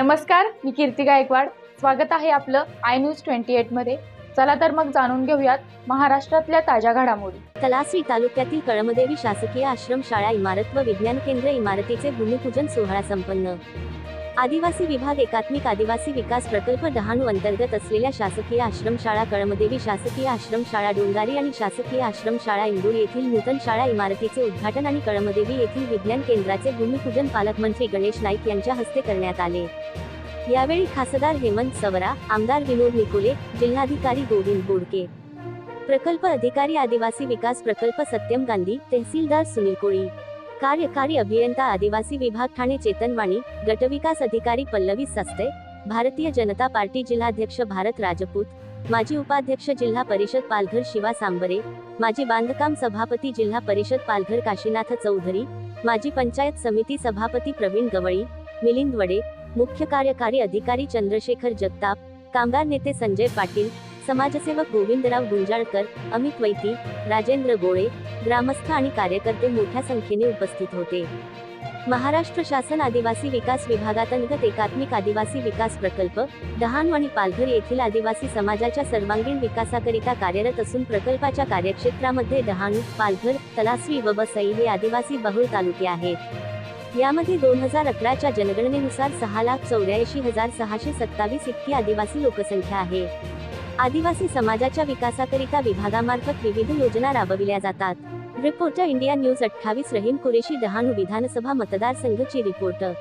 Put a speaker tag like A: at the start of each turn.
A: नमस्कार मी कीर्ती गायकवाड. स्वागत आहे आपलं आय न्यूज ट्वेंटी एटमध्ये चला तर मग जाणून घेऊयात महाराष्ट्रातल्या ताज्या घडामोडी.
B: तलासरी तालुक्यातील कळमदेवी शासकीय आश्रमशाळा इमारत व विज्ञान केंद्र इमारतीचे भूमिपूजन सोहळा संपन्न. आदिवासी विभाग एकात्मिक आदिवासी विकास प्रकल्प डहाणू अंतर्गत असलेल्या शासकीय आश्रमशाळा कळमदेवी शासकीय आश्रमशाळा डोंगारी आणि शासकीय आश्रमशाळा इंदूर येथील नूतन शाळा इमारतीचे उद्घाटन आणि कळमदेवी येथील विज्ञान केंद्राचे भूमिपूजन पालकमंत्री गणेश नाईक यांच्या हस्ते करण्यात आले. यावेळी खासदार हेमंत सवरा आमदार विनोद निकोले जिल्हाधिकारी गोविंद बोडके. प्रकल्प अधिकारी आदिवासी विकास प्रकल्प सत्यम गांधी तहसीलदार सुनील कोळी. कार्यकारी अभियंता आदिवासी विभाग ठाणे चेतनवाणी गटविकास अधिकारी पल्लवी सस्ते भारतीय जनता पार्टी जिल्हाध्यक्ष भारत राजपूत माजी उपाध्यक्ष जिल्हा परिषद पालघर शिवा सांबरे माजी बांधकाम सभापती जिल्हा परिषद पालघर काशीनाथ चौधरी माजी पंचायत समिती सभापती प्रवीण गवळी मिलिंद वडे मुख्य कार्यकारी अधिकारी चंद्रशेखर जगताप कामगार नेते संजय पाटील समाजसेवक गोविंदराव गुंजाळकर अमित वैती राजेंद्र गोळे ग्रामस्थ आणि कार्यकर्ते मोठ्या संख्येने उपस्थित होते. महाराष्ट्र शासन आदिवासी विकास विभागांतर्गत एकात्मिक आदिवासी विकास प्रकल्प डहाणू आणि पालघर येथील आदिवासी समाजाच्या सर्वांगीण विकासाकरिता कार्यरत असून प्रकल्पाच्या कार्यक्षेत्रामध्ये डहाणू पालघर तलासवी व बसई हे आदिवासी बहुळ तालुके आहेत. यामध्ये दोन हजार अकराच्या जनगणनेनुसार सहा लाख चौऱ्याऐंशी हजार सहाशे सत्तावीस इतकी आदिवासी लोकसंख्या आहे. आदिवासी समाजाच्या विकासाकरिता विभागामार्फत विविध योजना राबविल्या जातात. रिपोर्टर इंडिया न्यूज अठ्ठावीस रहीम कुरेशी डहाणू विधानसभा मतदारसंघची रिपोर्टर